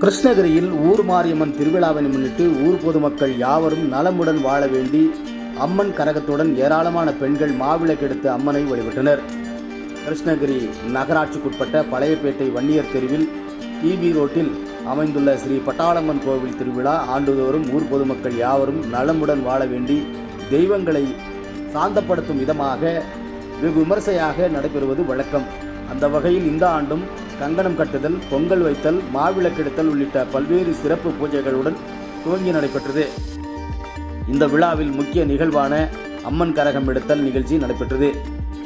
கிருஷ்ணகிரியில் ஊர் மாரியம்மன் திருவிழாவை முன்னிட்டு ஊர் பொதுமக்கள் யாவரும் நலமுடன் வாழ வேண்டி அம்மன் கரகத்துடன் ஏராளமான பெண்கள் மாவிளக்கெடுத்து அம்மனை வழிபட்டனர். கிருஷ்ணகிரி நகராட்சிக்குட்பட்ட பழையப்பேட்டை வன்னியர் தெருவில் டிபி ரோட்டில் அமைந்துள்ள ஸ்ரீ பட்டாளம்மன் கோவில் திருவிழா ஆண்டுதோறும் ஊர் பொதுமக்கள் யாவரும் நலமுடன் வாழ வேண்டி தெய்வங்களை சாந்தப்படுத்தும் விதமாக வெகு விமர்சையாக நடைபெறுவது வழக்கம். அந்த வகையில் இந்த ஆண்டும் கங்கணம் கட்டுதல் பொங்கல் வைத்தல் மாவிளக்கெடுத்தல் உள்ளிட்ட பல்வேறு சிறப்பு பூஜைகளுடன் துவங்கி நடைபெற்றது. இந்த விழாவில் முக்கிய நிகழ்வான அம்மன் கரகம் எடுத்தல் நிகழ்ச்சி நடைபெற்றது.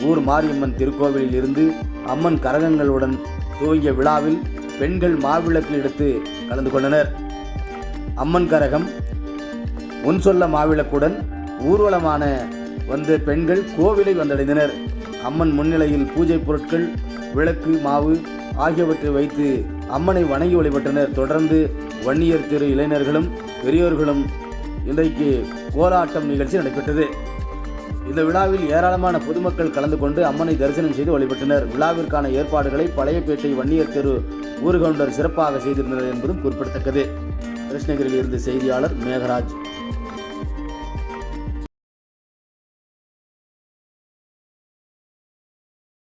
ஊர் மாரியம்மன் திருக்கோவிலில் இருந்து அம்மன் கரகங்களுடன் துவங்கிய விழாவில் பெண்கள் மாவிளக்கு எடுத்து கலந்து கொண்டனர். அம்மன் கரகம் முன் சொல்ல மாவிளக்குடன் ஊர்வலமான வந்த பெண்கள் கோவிலை வந்தடைந்தனர். அம்மன் முன்னிலையில் பூஜை பொருட்கள் விளக்கு மாவு ஆகியவற்றை வைத்து அம்மனை வணங்கி வழிபட்டனர். தொடர்ந்து வன்னியர் திரு இளைஞர்களும் பெரியோர்களும் இன்றைக்கு கோலாட்டம் நிகழ்ச்சி நடைபெற்றது. இந்த விழாவில் ஏராளமான பொதுமக்கள் கலந்து கொண்டு அம்மனை தரிசனம் செய்து வழிபட்டனர். விழாவிற்கான ஏற்பாடுகளை பழையப்பேட்டை வன்னியர் தெரு ஊர்கவுண்டர் சிறப்பாக செய்திருந்தனர் என்பதும் குறிப்பிடத்தக்கது. கிருஷ்ணகிரியில் இருந்து செய்தியாளர் மேகராஜ்.